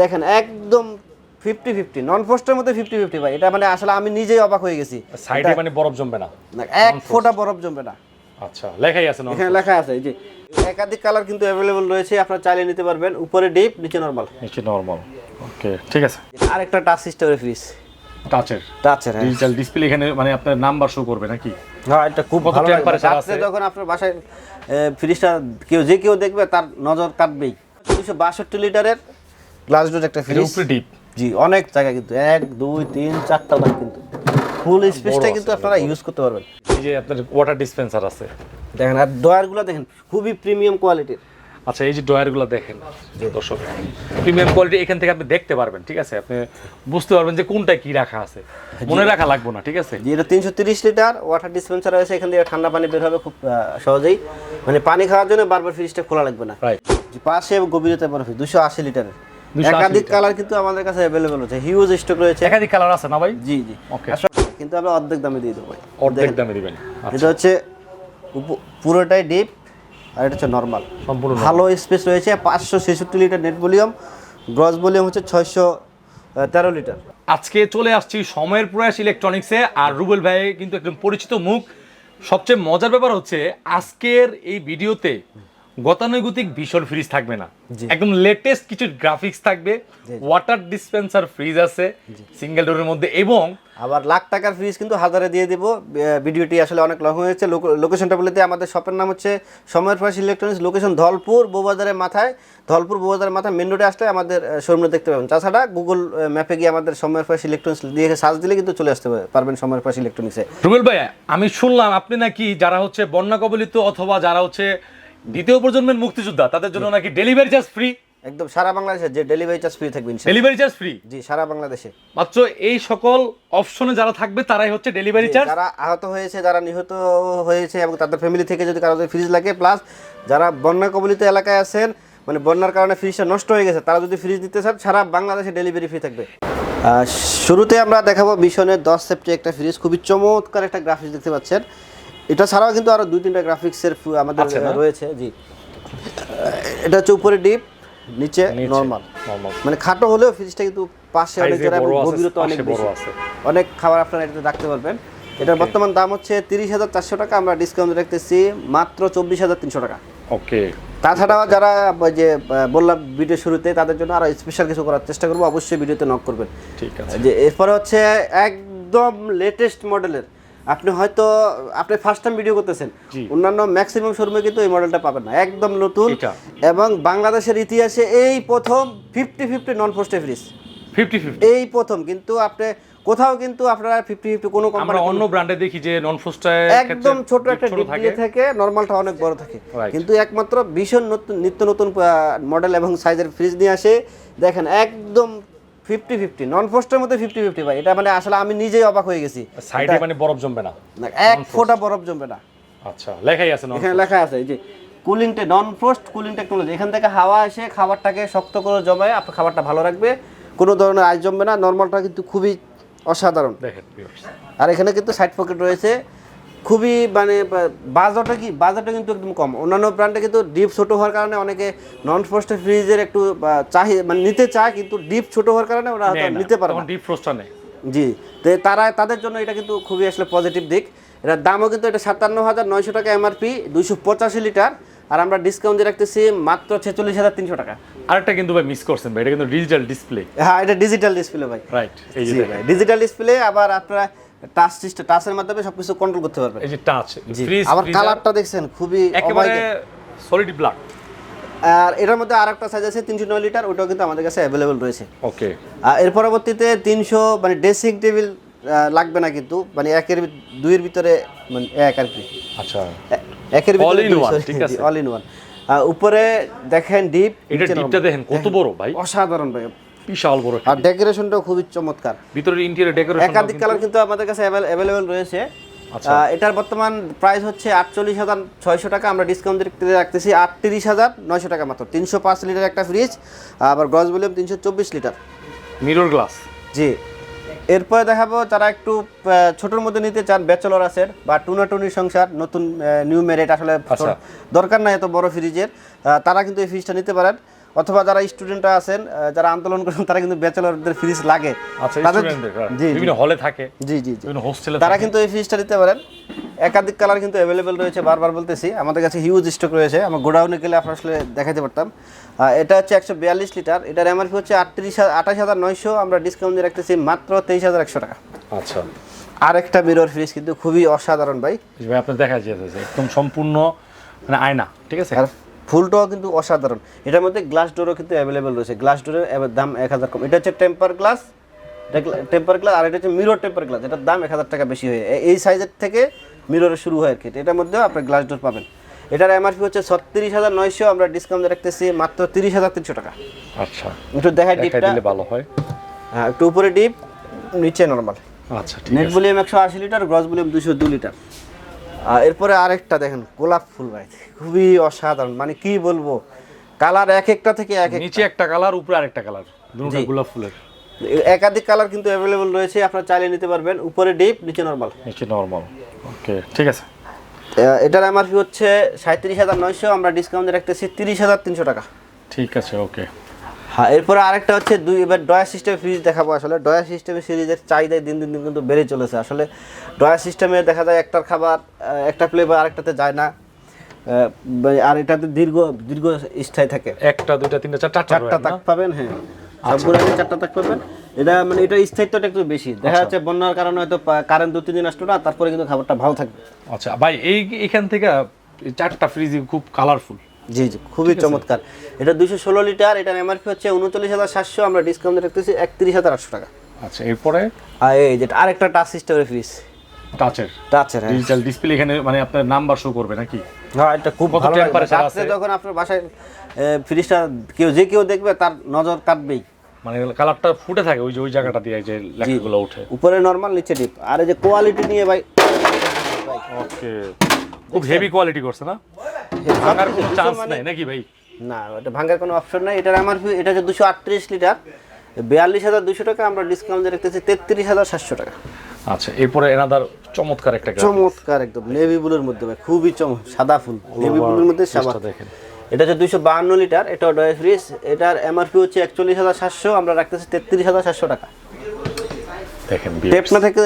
দেখেন একদম fifty fifty নন ফ্রস্টের মধ্যে ফিফটি ফিফটি ভাই। এটা মানে আসলে আমি নিজেই অবাক হয়ে গেছি। সাইডে মানে বরফ জমবে না? এক ফোঁটা বরফ জমবে না। আচ্ছা লেখাই আছে এখানে লেখা আছে যে। একাধিক কালার কিন্তু অ্যাভেলেবল রয়েছে আপনারা চাইলে নিতে পারবেন। উপরে ডিপ নিচে নরমাল নিচে নরমাল ওকে ঠিক আছে। আরেকটা টাচ সিস্টেমের ফ্রিজ টাচের টাচের হ্যাঁ। ডিজিটাল ডিসপ্লে এখানে মানে আপনার নাম্বার শো করবে নাকি? হ্যাঁ এটা খুব ভালো। রাত্রে? যখন আপনার বাসায় ফ্রিজটা কেউ যে কেউ দেখবে তার নজর কাটবেই। দুশো বাষট্টি লিটারের গ্লাস ডোর একটা ফ্রিজ উপরে ডিপ জি অনেক জায়গা কিন্তু এক দুই তিন চারটা দাম কিন্তু। ফুল স্পেসটা কিন্তু আপনারা ইউজ করতে পারবেন। এই যে আপনার ওয়াটার ডিসপেন্সার আছে। দেখেন আর ডয়ারগুলো দেখেন খুবই প্রিমিয়াম কোয়ালিটির আচ্ছা এই যে ড্রয়ারগুলো দেখেন দর্শক প্রিমিয়াম কোয়ালিটি এখান থেকে আপনি দেখতে পারবেন ঠিক আছে? আপনি বুঝতে পারবেন যে কোনটা কি রাখা আছে। মনে রাখা লাগবে না ঠিক আছে? এটা তিনশো তিরিশ লিটার ওয়াটার ডিসপেন্সার আছে এখান থেকে ঠান্ডা পানি বের হবে খুব সহজেই। মানে পানি খাওয়ার জন্য বারবার ফ্রিজটা খোলা লাগবে না। রাইট পাশে গভীরতা বরফ দুশো আশি লিটারের। 280 একাধিক কালার কিন্তু আমাদের কাছে অ্যাভেলেবল আছে। হিউজ স্টক রয়েছে। একাধিক কালার আছে না ভাই? জি জি। ওকে কিন্তু আমরা অর্ধেক দামে দিয়ে দেবো। অর্ধেক দামে দিবেন। আচ্ছা, এটা হচ্ছে পুরোটাই ডিপ আর এটা হচ্ছে নর্মাল সম্পূর্ণ ভালো স্পেস রয়েছে পাঁচশো ছেষট্টি litre net volume gross volume হচ্ছে ছয়শো তেরো লিটার। আজকে চলে আসছি সময়ের প্রয়াস ইলেকট্রনিক্সে আর রুবেল ভাই কিন্তু একদম পরিচিত মুখ। সবচেয়ে মজার ব্যাপার হচ্ছে আজকের এই ভিডিওতে গতানুগতিক ভীষণ ফ্রিজ থাকবে না। একদম লেটেস্ট কিছু গ্রাফিক্স থাকবে। ওয়াটার ডিসপেন্সার ফ্রিজ আছে সিঙ্গেল ডোরের মধ্যে এবং আবার লাখ টাকার ফ্রিজ কিন্তু হাজারে দিয়ে দিব। ভিডিওটি আসলে অনেক লং হয়েছে। লোকেশনটা বলে দিয়ে আমাদের শপের নাম হচ্ছে সময়ের ফার্স ইলেকট্রনিক্স লোকেশন ধলপুর বৌবাজারের মাথায়। ধলপুর বৌবাজারের মাথায় মেন রোডে আসলে আমাদের শোরুমে দেখতে পাবেন। তাছাড়া গুগল ম্যাপে গিয়ে আমাদের সময়ের ফার্স ইলেকট্রনিক্স দিয়ে সার্চ দিলে কিন্তু চলে আসতে পারবেন সময়ের ফার্স ইলেকট্রনিক্সে রুবেল ভাই আমি শুনলাম আপনি নাকি যারা হচ্ছে বন্যা কবলিত অথবা যারা হচ্ছে দ্বিতীয় প্রজন্মের মুক্তিযোদ্ধা তাদের জন্য নাকি ডেলিভারি চার্জ ফ্রি একদম সারা বাংলাদেশে যে ডেলিভারি চার্জ ফ্রি থাকবে ডেলিভারি চার্জ ফ্রি জি সারা বাংলাদেশে। মাত্র এই সকল অপশনে যারা থাকবে তারাই হচ্ছে ডেলিভারি চার্জ যারা আহত হয়েছে যারা নিহত হয়েছে এবং তাদের ফ্যামিলি থেকে যদি কারও ফ্রিজ লাগে প্লাস যারা বন্যা কবলিত এলাকায় আছেন মানে বন্যার কারণে ফ্রিজটা নষ্ট হয়ে গেছে তারা যদি ফ্রিজ নিতে চান সারা বাংলাদেশে ডেলিভারি ফ্রি থাকবে। শুরুতে আমরা দেখাবো মিশনের দশ সেফটি একটা ফ্রিজ খুবই চমৎকার একটা গ্রাফিক্স দেখতে পাচ্ছেন। এটা ছাড়াও কিন্তু আরও দুই তিনটা গ্রাফিক্সের আমাদের রয়েছে জি। এটা হচ্ছে উপরে ডিপ নিচে নর্মাল মানে খাটো হলেও ফ্রিজটা কিন্তু পাশে অনেক গভীরতা অনেক বেশি। আছে। অনেক খাবার আপনারা এটাতে রাখতে পারবেন। এটার বর্তমান দাম হচ্ছে তিরিশ হাজার চারশো টাকা আমরা ডিসকাউন্ট রাখতেছি মাত্র চব্বিশ হাজার তিনশো টাকা। ওকে তাছাড়াও যারা যে বললাম ভিডিও শুরুতে তাদের জন্য আরও স্পেশাল কিছু করার চেষ্টা করব অবশ্যই ভিডিওতে নক করবেন। ঠিক আছে। যে এরপরে হচ্ছে একদম লেটেস্ট মডেলের আপনি হয়তো আপনি ফার্স্ট টাইম ভিডিও করতেছেন। অন্যান্য ম্যাক্সিমাম শোরুমে কিন্তু এই মডেলটা পাবেন না। একদম নতুন। এবং বাংলাদেশের ইতিহাসে এই প্রথম ফিফটি ফিফটি নন পোস্টে ফ্রিজ ফিফটি ফিফটি এই প্রথম। কিন্তু আপনি কোথাও কিন্তু আপনারা ফিফটি ফিফটি কোনো আমরা কোম্পানি অন্য ব্র্যান্ডে দেখি যে নন ফোস্টায় একদম ছোট একটা ডিপ থাকে। নর্মালটা অনেক বড় থাকে। কিন্তু একমাত্র ভীষণ নতুন নিত্য নতুন মডেল এবং সাইজের ফ্রিজ নিয়ে আসে। দেখেন একদম ফিফটি ফিফটি নন পোস্টের মধ্যে ফিফটি ফিফটি ভাই। এটা মানে আসলে আমি নিজেই অবাক হয়ে গেছি। সাইডে মানে বরফ জমবে না? এক ফোঁটা বরফ জমবে না। আচ্ছা লেখাই আছে এখানে লেখা আছে এই যে cooling non frost cooling technology এখান থেকে হাওয়া এসে খাবারটাকে শক্ত করে জমায় আপনার খাবারটা ভালো রাখবে। কোনো ধরনের আইস জমবে না নর্মালটা কিন্তু খুবই অসাধারণ। দেখেন আর এখানে কিন্তু সাইড পকেট রয়েছে। খুবই মানে বাজারটা কি বাজারটা কিন্তু একদম কম। অন্যান্য ব্র্যান্ডে কিন্তু ডিপ ছোট হওয়ার কারণে অনেকে নন ফ্রস্টেড ফ্রিজের একটু চাহি মানে নিতে চায় কিন্তু ডিপ ছোট হওয়ার কারণে ওরা নিতে পারে ডিপ ফ্রোস্টটা নেই জি। তো তারা তাদের জন্য এটা কিন্তু খুবই আসলে পজিটিভ দিক। এটার দামও কিন্তু এটা সাতান্ন হাজার নয়শো টাকা এমআরপি দুইশো পঁচাশি লিটার। আর আমরা ডিসকাউন্ট দিয়ে রাখতেছি মাত্র ছেচল্লিশ হাজার তিনশো টাকা। আরেকটা কিন্তু ভাই মিস করছেন ভাই এটা কিন্তু ডিজিটাল ডিসপ্লে হ্যাঁ এটা ডিজিটাল ডিসপ্লে ভাই। রাইট এই যে ভাই ডিজিটাল ডিসপ্লে আবার আপনারা টাচ সিস্টেম টাচের মাধ্যমে সবকিছু কন্ট্রোল করতে পারবেন এই যে টাচ জি। আবার কালারটা দেখছেন খুবই একেবারে সলিড ব্ল্যাক আর এটার মধ্যে আর একটা সাইজ আছে তিনশো নয় লিটার ওটাও কিন্তু আমাদের কাছে অ্যাভেলেবেল রয়েছে। ওকে এর পরবর্তীতে তিনশো মানে ড্রেসিং টেবিল লাগবে না কিন্তু মানে একের দুইয়ের ভিতরে মানে এক আর কি। আচ্ছা। একের ভিতরে ঠিক আছে। অল ইন ওয়ান উপরে দেখেন ডিপ এটা ডিপটা দেখেন কত বড় ভাই? অসাধারণ ভাই। বিশাল বড় আর ডেকোরেশনটাও খুবই চমৎকার। ভিতরে ইন্টেরিয়র ডেকোরেশন একাধিক কালার কিন্তু আমাদের কাছে অ্যাভেলেবেল রয়েছে। আচ্ছা। এটার বর্তমান প্রাইস হচ্ছে আটচল্লিশ হাজার ছয়শো টাকা। আমরা ডিসকাউন্ট দিয়ে রাখতেছি আটত্রিশ হাজার নয়শো টাকা মাত্র। তিনশো পাঁচ লিটার একটা ফ্রিজ আবার গ্রস ভলিউম তিনশো চব্বিশ লিটার। মিরর গ্লাস জি। এরপরে দেখাবো যারা একটু ছোটোর মধ্যে নিতে চান ব্যাচেলর আছেন বা টুনাটুনি সংসার নতুন নিউ মেরিট আসলে আচ্ছা। দরকার নাই এত বড় ফ্রিজের তারা কিন্তু এই ফ্রিজটা নিতে পারেন। অথবা যারা স্টুডেন্টরা আছেন যারা আন্দোলন করেন তারা কিন্তু ব্যাচেলরদের ফ্রিজ লাগে। আচ্ছা স্টুডেন্টদের জি বিভিন্ন হলে থাকে জি জি জি। হোস্টেলে তারা কিন্তু এই ফ্রিজটা দিতে পারেন। একাধিক কালার কিন্তু অ্যাভেলেবেল রয়েছে বারবার বলতেছি। আমাদের কাছে হিউজ স্টক রয়েছে। আমার গোডাউনে গেলে আপনার আসলে দেখাতে পারতাম। এটা হচ্ছে একশো বিয়াল্লিশ লিটার। এটার এমআরপি হচ্ছে আটত্রিশ আঠাশ হাজার নয়শো। আমরা ডিসকাউন্ট দিয়ে রাখতেছি মাত্র তেইশ হাজার একশো টাকা। আচ্ছা। আর একটা মিরর ফ্রিজ কিন্তু খুবই অসাধারণ ভাই। ভাই আপনার দেখা যাচ্ছে একদম সম্পূর্ণ মানে আয়না ঠিক আছে? ফুলটাও কিন্তু অসাধারণ। এটার মধ্যে গ্লাস ডোরও কিন্তু অ্যাভেলেবেল রয়েছে। গ্লাস ডোরের দাম এক হাজার কম। এটা হচ্ছে টেম্পার গ্লাস টেম্পার গ্লাস আর এটা হচ্ছে মিরর টেম্পার গ্লাস এটার দাম এক হাজার টাকা বেশি হয় এই সাইজের থেকে মিররে শুরু হয় আর কি। এটার মধ্যেও আপনি গ্লাস ডোর পাবেন। এটার এমআরপি হচ্ছে ছত্রিশ হাজার নয়শো। আমরা ডিসকাউন্ট রাখতেছি মাত্র তিরিশ হাজার তিনশো টাকা। আচ্ছা। একটু দেখাই ডিপটা ভালো হয়। হ্যাঁ একটু উপরে ডিপ নিচে নর্মাল আচ্ছা নেট ভলিউম একশো আশি লিটার গ্রস ভলিউম দুশো দু লিটার এরপরে আরেকটা দেখেন গোলাপ ফুল ভাই খুবই অসাধারণ। মানে কি বলব কালার এক একটা থেকে এক এক নিচে একটা কালার উপরে আরেকটা কালার দুটো গোলাপ ফুলের। একাধিক কালার কিন্তু অ্যাভেলেবল রয়েছে আপনারা চাইলে নিতে পারবেন। উপরে ডিপ নিচে নর্মাল নিচে নর্মাল ওকে ঠিক আছে। এটার এমআরপি হচ্ছে সাঁত্রিশ হাজার নয়শো আমরা ডিসকাউন্টে রাখতেছি তিরিশ হাজার তিনশো টাকা। ঠিক আছে ওকে হ্যাঁ এরপরে আরেকটা হচ্ছে দুই এবার ডয়া সিস্টেম ফ্রিজ দেখাবো আসলে। ডয়া সিস্টেমের সিরিজের চাহিদা দিন দিন দিন কিন্তু বেড়ে চলেছে। আসলে ডয়া সিস্টেমে দেখা যায় একটার খাবার একটা ফ্লেভার আরেকটাতে যায় না। আর এটাতে দীর্ঘ দীর্ঘ স্থায়ী থাকে। একটা দুইটা তিনটা চারটা চারটা তাক পাবেন হ্যাঁ। সবগুলো চারটা তাক পাবেন। এটা মানে এটা স্থায়িত্বটা একটু বেশি। দেখা যাচ্ছে বন্যার কারণে হয়তো কারেন্ট দু তিন দিন আসলো না তারপরে কিন্তু খাবারটা ভালো থাকবে। আচ্ছা ভাই এই এখান থেকে চারটা ফ্রিজ খুব কালারফুল জি জি খুবই চমৎকার। এটা দুইশো ষোলো লিটার এটার এমআরপি হচ্ছে উনচল্লিশ হাজার সাতশো আমরা ডিসকাউন্ট রাখতেছি একত্রিশ হাজার আটশো টাকা। আচ্ছা এরপরে? এই যেটা আরেকটা টাচ সিস্টেমের ফ্রিজ টাচের টাচের ডিজিটাল ডিসপ্লে এখানে মানে আপনার নাম্বার শো করবে নাকি? হ্যাঁ এটা খুব ভালো লাগবে। যখন আপনার বাসায় ফ্রিজটা কেউ যে কেউ দেখবে তার নজর কাটবেই। মানে কালারটা ফুটে থাকে ওই যে ওই জায়গাটা দিয়ে যে লেখাগুলো উঠে। উপরে নর্মাল নিচে ডিপ আর এই যে কোয়ালিটি নিয়ে ভাই ওকে খুব হেভি কোয়ালিটি করছে না? ভাঙার কোনো চান্স নাই নাকি ভাই? না এটা ভাঙার কোনো অপশন নাই। এটার আমার এটা হচ্ছে দুশো আটত্রিশ লিটার বিয়াল্লিশ হাজার দুশো টাকা আমরা ডিসকাউন্ট রাখতেছি তেত্রিশ হাজার সাতশো টাকা। আচ্ছা এরপরে এনাদার চমৎকার একটা চমৎকার একদম নেভি ব্লুর মধ্যে ভাই খুবই চমক সাদা ফুল নেভি ব্লুর মধ্যে সাদা। দেখেন। এটা হচ্ছে দুইশো বাহান্ন লিটার এটা ডয় ফ্রিজ এটার এমআরপি হচ্ছে একচল্লিশ হাজার সাতশো আমরা রাখতেছি তেত্রিশ হাজার সাতশো টাকা। দেখেন টেকনা থেকে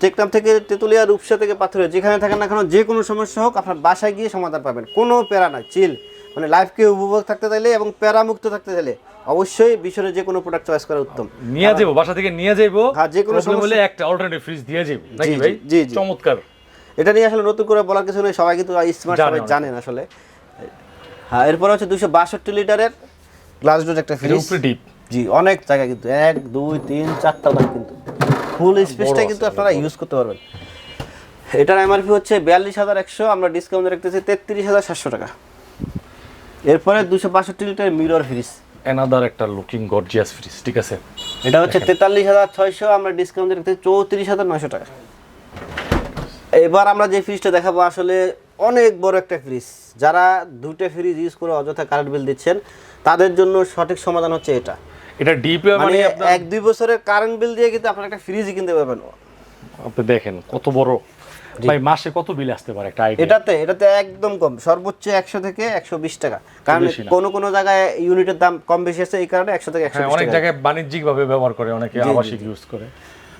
টেকনাম থেকে তেতুলিয়া রূপসা থেকে পাথরে যেখানে থাকেন না কেন যে কোনো সমস্যা হোক আপনার বাসায় গিয়ে সমাধান পাবেন। কোনো প্যারা নাই চিল। মানে লাইফকে উপভোগ থাকতে চাইলে এবং প্যারা মুক্ত থাকতে চাইলে অবশ্যই বিশ্বরে যে কোনো প্রোডাক্ট চয়েস করা উত্তম। নিয়ে যাব বাসা থেকে নিয়ে যাব হ্যাঁ, যে কোনো হলে সমস্যা- একটা অল্টারনেটিভ ফ্রিজ দিয়ে যাব নাকি ভাই? জি, জি। চমৎকার। এটা নিয়ে আসলে নতুন করে বলার কিছু নেই সবাই কিন্তু স্মার্ট সবাই জানেন আসলে। হ্যাঁ এরপর হচ্ছে দুশো বাষট্টি লিটারের গ্লাস ডোর একটা ফ্রিজ উপরে ডিপ জি অনেক জায়গা কিন্তু এক দুই তিন চারটা দাম কিন্তু। ফুল স্পেসটা কিন্তু আপনারা ইউজ করতে পারবেন। এটার এমআরপি হচ্ছে বিয়াল্লিশ হাজার একশো আমরা ডিসকাউন্ট রাখতেছি তেত্রিশ হাজার সাতশো টাকা। এরপরে দুশো বাষট্টি লিটার মিরর ফ্রিজ এনাদার একটা লুকিং গর্জিয়াস ফ্রিজ ঠিক আছে? এটা হচ্ছে তেতাল্লিশ হাজার ছয়শো আমরা ডিসকাউন্ট রাখতেছি চৌত্রিশ হাজার নয়শো টাকা। এবার আমরা যে ফ্রিজটা দেখাবো আসলে অনেক বড় একটা ফ্রিজ যারা দুটো ফ্রিজ ইউজ করে অযথা কারেন্ট বিল দিচ্ছেন তাদের জন্য সঠিক সমাধান হচ্ছে এটা। এটা ডিপ মানে মানে এক দুই বছরের কারেন্ট বিল দিয়ে কিন্তু আপনার একটা ফ্রিজই কিনতে পারবেন। আপনি দেখেন কত বড়। ভাই মাসে কত বিল আসতে পারে একটা আইডিয়া এটাতে এটাতে একদম কম সর্বোচ্চ একশো থেকে একশো বিশ টাকা। কারণ। কোনো কোনো জায়গায় ইউনিটের দাম কম বেশি আছে এই কারণে একশো থেকে একশো হ্যাঁ অনেক জায়গায় বাণিজ্যিক ভাবে ব্যবহার করে অনেকে আবাসিক ইউজ করে।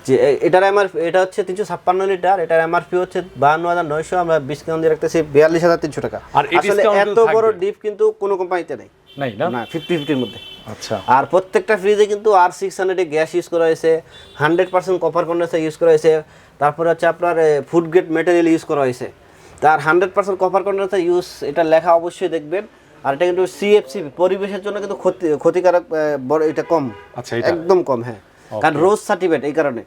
যে এটার এমআর এটা হচ্ছে তিনশো ছাপ্পান্ন লিটার এটার এমআরপি হচ্ছে বাহান্ন হাজার নয়শো আমরা ডিসকাউন্ট দিয়ে রাখতেছি বিয়াল্লিশ হাজার তিনশো টাকা। আর আসলে এত বড় ডিপ কিন্তু কোনো কোম্পানিতে নেই। নাই না? না ফিফটি ফিফটির মধ্যে। আচ্ছা। আর প্রত্যেকটা ফ্রিজে কিন্তু আর সিক্স হান্ড্রেডে গ্যাস ইউজ করা হয়েছে hundred percent copper condenser use করা হয়েছে তারপরে হচ্ছে আপনার ফুড গ্রেড মেটেরিয়াল ইউজ করা হয়েছে। তার hundred percent copper condenser use এটা লেখা অবশ্যই দেখবেন। আর এটা কিন্তু সিএফসি পরিবেশের জন্য কিন্তু ক্ষতি ক্ষতিকারক বড় এটা কম। আচ্ছা এটা। একদম কম হ্যাঁ। কারণ রোজ সার্টিফিকেট এই কারণে।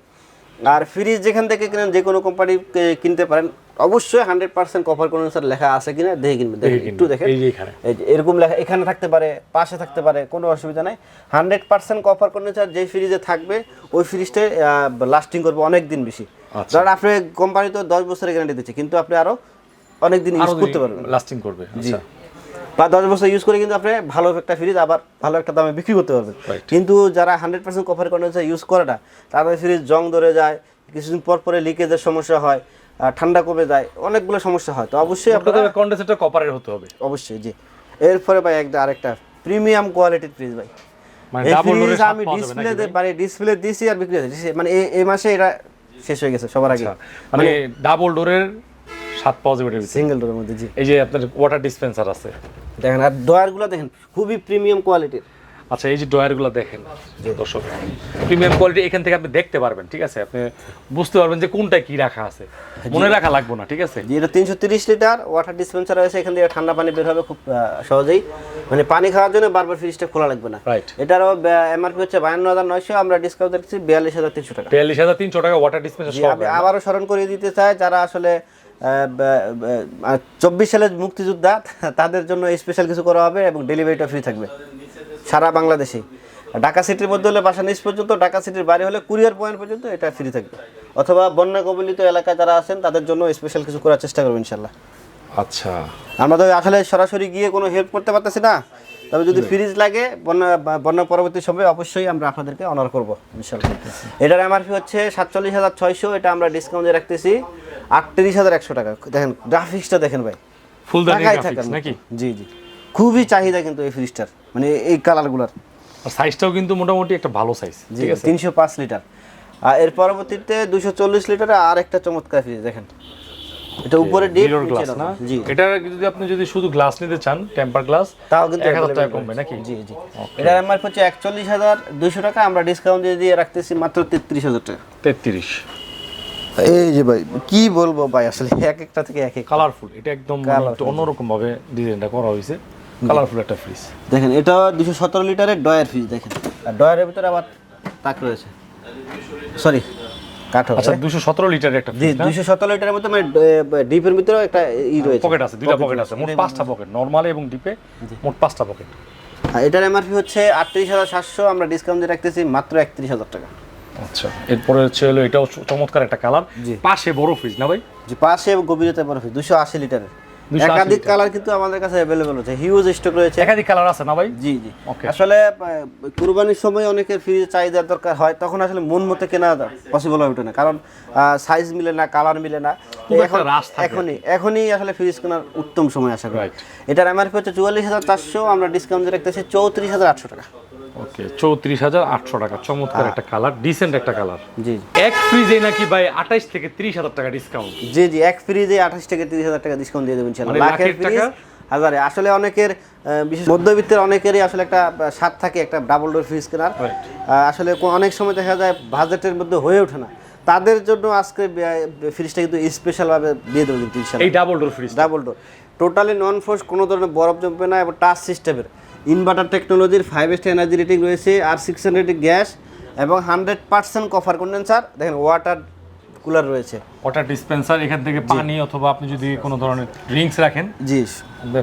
আর ফ্রিজ যেখান থেকে কিনেন যে কোনো কোম্পানি কিনতে পারেন অবশ্যই হান্ড্রেড পার্সেন্ট কপার কন্ডেন্সার লেখা আছে কিনা দেখে কিনবেন। দেখে একটু দেখেন। এখানে। এরকম লেখা এখানে থাকতে পারে পাশে থাকতে পারে কোনো অসুবিধা নাই। হান্ড্রেড পার্সেন্ট কপার কন্ডেন্সার যে ফ্রিজে থাকবে ওই ফ্রিজটা লাস্টিং করবে অনেক দিন বেশি। আচ্ছা। ধরেন আপনি কোম্পানি তো দশ বছরের গ্যারান্টি দিচ্ছে কিন্তু আপনি আরও অনেক দিন ইউজ করতে পারবেন লাস্টিং করবে আচ্ছা। বা দশ বছর ইউজ করে কিন্তু আপনি ভালো একটা ফ্রিজ আবার ভালো একটা দামে বিক্রি করতে পারবেন। কিন্তু যারা hundred percent cover condenser use করে না তাদের ফ্রিজ জং ধরে যায় কিছুদিন পর পরে লিকেজের সমস্যা হয় ঠান্ডা কমে যায় অনেকগুলো সমস্যা হয়। তো অবশ্যই আপনাদের কন্ডেন্সারটা কপারের হতে হবে। অবশ্যই জি। এরপরে ভাই একটা আরেকটা প্রিমিয়াম কোয়ালিটির ফ্রিজ ভাই। মানে আমি পাওয়া ডিসপ্লে মানে ডিসপ্লে দিয়েছি আর বিক্রি হয়েছে মানে এই- মাসে এটা শেষ হয়ে গেছে সবার আগে। আচ্ছা, মানে ডাবল ডোরের স্বাদ পাওয়া যাবে। সিঙ্গেল ডোরের মধ্যে জি। এই যে আপনার ওয়াটার ডিসপেন্সার আছে। দেখেন আর ডয়ারগুলো দেখেন খুবই প্রিমিয়াম কোয়ালিটির আচ্ছা এই যে ডয়ারগুলো দেখেন দর্শক প্রিমিয়াম কোয়ালিটি এখান থেকে আপনি দেখতে পারবেন ঠিক আছে? আপনি বুঝতে পারবেন যে কোনটা কি রাখা আছে। মনে রাখা লাগবে না ঠিক আছে? এটা তিনশো তিরিশ লিটার ওয়াটার ডিসপেন্সার রয়েছে এখান থেকে ঠান্ডা পানি বের হবে খুব সহজেই। মানে পানি খাওয়ার জন্য বারবার ফ্রিজটা খোলা লাগবে না। রাইট এটারও এমআরপি হচ্ছে বায়ান্ন হাজার নয়শো আমরা ডিসকাউন্ট দিচ্ছি বিয়াল্লিশ হাজার তিনশো টাকা। বিয়াল্লিশ হাজার তিনশো টাকা ওয়াটার ডিসপেন্সার আবারও স্মরণ করিয়ে দিতে চাই যারা আসলে চব্বিশ সালের মুক্তিযোদ্ধা তাদের জন্য স্পেশাল কিছু করা হবে এবং ডেলিভারিটা ফ্রি থাকবে সারা বাংলাদেশে। ঢাকা সিটির মধ্যে হলে বাসা নিচ পর্যন্ত ঢাকা সিটির বাইরে হলে কুরিয়ার পয়েন্ট পর্যন্ত এটা ফ্রি থাকবে। অথবা বন্যা কবলিত এলাকায় যারা আছেন তাদের জন্য স্পেশাল কিছু করার চেষ্টা করব ইনশাল্লাহ আচ্ছা। আমরা তো আসলে সরাসরি গিয়ে কোনো হেল্প করতে পারতেছি না। তবে যদি ফ্রিজ লাগে বন্যা বন্যা পরবর্তী সময়ে অবশ্যই আমরা আপনাদেরকে অনার করব ইনশাল্লাহ। এটার এমআরপি হচ্ছে সাতচল্লিশ হাজার ছয়শো এটা আমরা ডিসকাউন্টে রাখতেছি। আটত্রিশ হাজার একশো টাকা। দেখেন গ্রাফিক্সটা দেখেন ভাই। টাকাই গ্রাফিক্স নাকি? জি জি। খুবই চাহিদা কিন্তু এই ফ্রিজটার মানে এই কালারগুলোর আর সাইজটাও কিন্তু মোটামুটি একটা ভালো সাইজ ঠিক আছে? তিনশো পাঁচ লিটার। আর এর পরবর্তীতে দুশো চল্লিশ লিটারে আর একটা চমৎকার ফ্রিজ দেখেন। এটা উপরে মিরর গ্লাস না? জি। এটা যদি আপনি যদি শুধু গ্লাস নিতে চান টেম্পার গ্লাস তাও কিন্তু এক হাজার টাকা কমবে নাকি? জি জি। এটার এমআরপি হচ্ছে একচল্লিশ হাজার দুইশো টাকা। আমরা ডিসকাউন্ট দিয়ে দিয়ে রাখতেছি মাত্র তেত্রিশ হাজার টাকা। তেত্রিশ। এই যে ভাই কি বলব ভাই আসলে এক একটা থেকে এক এক। কালারফুল এটা একদম অন্যরকম ভাবে ডিজাইনটা করা হয়েছে। কালারফুল একটা ফ্রিজ দেখেন এটা দুশো সতেরো লিটারের ডয়ার ফ্রিজ দেখেন। আর ডয়ারের ভিতরে আবার তাক রয়েছে। সরি কাঠো আচ্ছা দুশো সতেরো লিটারের একটা জি ফ্রিজ না? দুশো সতেরো লিটারের মধ্যে মানে ডিপের ভিতরে একটা ই রয়েছে। পকেট আছে দুইটা পকেট আছে মোট পাঁচটা পকেট নর্মাল এবং ডিপে মোট পাঁচটা পকেট আর এটার এমআরপি হচ্ছে আটত্রিশ হাজার সাতশো আমরা ডিসকাউন্ট দিয়ে রাখতেছি মাত্র একত্রিশ হাজার টাকা। আচ্ছা এরপরে হচ্ছে হলো এটাও চমৎকার একটা কালার পাশে বড় ফ্রিজ না ভাই? যে পাশে গভীরতা বরফ দুশো আশি লিটারের। 280 একাধিক কালার কিন্তু আমাদের কাছে অ্যাভেলেবল আছে হিউজ স্টক রয়েছে। একাধিক কালার আছে না ভাই? জি জি। আসলে কুরবানির সময় অনেকের ফ্রিজ চাহিদার দরকার হয় তখন আসলে মন মতো কেনা পসিবল হয়ে ওঠে না। কারণ সাইজ মিলে না কালার মিলে না। এখন-। এখনই এখনই আসলে ফ্রিজ কেনার উত্তম সময় আশা করি. এটার এমআরপি হচ্ছে চুয়াল্লিশ হাজার চারশো আমরা ডিসকাউন্ট রাখতেছি চৌত্রিশ হাজার আটশো টাকা। ওকে চৌত্রিশ হাজার আটশো টাকা। চমৎকার একটা কালার ডিসেন্ট একটা কালার। জি এক ফ্রিজে নাকি ভাই আঠাইশ থেকে ত্রিশ হাজার টাকা ডিসকাউন্ট জি জি এক ফ্রিজে আঠাশ থেকে তিরিশ হাজার টাকা ডিসকাউন্ট দিয়ে দেবেন মানে লাখের টাকা? হাজারে। আসলে অনেকের বিশেষ মধ্যবিত্তের অনেকেরই আসলে একটা স্বাদ থাকে একটা ডাবল ডোর ফ্রিজ কেনার। আসলে অনেক সময় দেখা যায় বাজেটের মধ্যে হয়ে ওঠে না। তাদের জন্য আজকে ফ্রিজটা কিন্তু স্পেশালভাবে দিয়ে দেবো কিন্তু এই double door fridge double door totally non frost কোনো ধরনের বরফ জমবে না এবং টাচ সিস্টেমের ইনভার্টার টেকনোলজির ফাইভ স্টার এনার্জি রেটিং রয়েছে আর সিক্স হান্ড্রেড গ্যাস এবং হান্ড্রেড পার্সেন্ট কফার কন্ডেন্সার দেখেন ওয়াটার কুলার রয়েছে। ওয়াটার ডিসপেন্সার এখান থেকে পানি অথবা আপনি যদি কোনো ধরনের ড্রিঙ্কস রাখেন জি।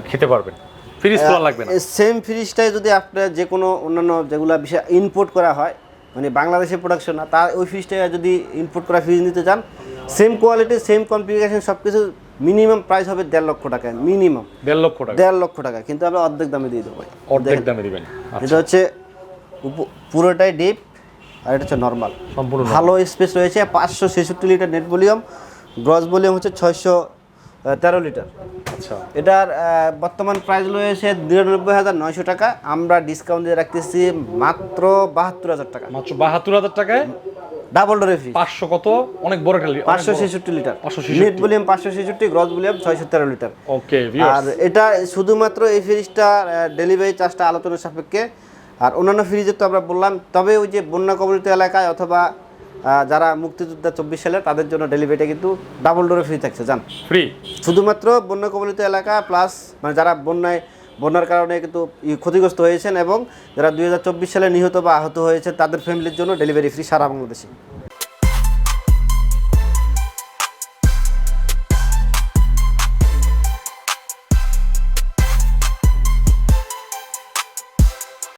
খেতে পারবেন। ফ্রিজ খোলা লাগবে না। সেম ফ্রিজটাই যদি আপনার যে কোনো অন্যান্য যেগুলো বিষয় ইনপুট করা হয় মানে বাংলাদেশের প্রোডাকশন না তার ওই ফ্রিজটা যদি ইনপুট করা ফ্রিজ নিতে চান সেম কোয়ালিটি সেম কনফিগারেশন সব কিছু মিনিমাম প্রাইস হবে দেড় লক্ষ টাকা মিনিমাম। দেড় লক্ষ টাকা। দেড় লক্ষ টাকা কিন্তু আমরা অর্ধেক দামে দিয়ে দেবো। অর্ধেক দামে দিবেন। আচ্ছা, এটা হচ্ছে পুরোটাই ডিপ আর এটা হচ্ছে নর্মাল সম্পূর্ণ ভালো স্পেস রয়েছে পাঁচশো ছেষট্টি litre net volume gross volume হচ্ছে ছয়শো তেরো লিটার আচ্ছা। এটার বর্তমান প্রাইস রয়েছে নিরানব্বই হাজার নয়শো টাকা। আমরা ডিসকাউন্ট দিয়ে রাখতেছি মাত্র বাহাত্তর হাজার টাকা। মাত্র বাহাত্তর হাজার টাকায়? ডাবল ডোরে ফ্রি পাঁচশো কত? অনেক বড় একটা পাঁচশো ছেষট্টি লিটার। 566 নেট ভলিউম পাঁচশো ছেষট্টি গ্রস ভলিউম ছয়শো তেরো লিটার ওকে আর এটা শুধুমাত্র এই ফ্রিজটা ডেলিভারি চার্জটা আলোচনার সাপেক্ষে। আর অন্যান্য ফ্রিজের তো আমরা বললাম তবে ওই যে বন্যা কবলিত এলাকায় অথবা যারা মুক্তিযোদ্ধা চব্বিশ সালে তাদের জন্য ডেলিভারিটা কিন্তু ডাবল ডোরে ফ্রি থাকছে জান। ফ্রি শুধুমাত্র বন্যা কবলিত এলাকা প্লাস মানে যারা বন্যায় বন্যার কারণে কিন্তু ক্ষতিগ্রস্ত হয়েছেন এবং যারা দুই হাজার চব্বিশ সালে নিহত বা আহত হয়েছে তাদের ফ্যামিলির জন্য ডেলিভারি ফ্রি সারা বাংলাদেশে।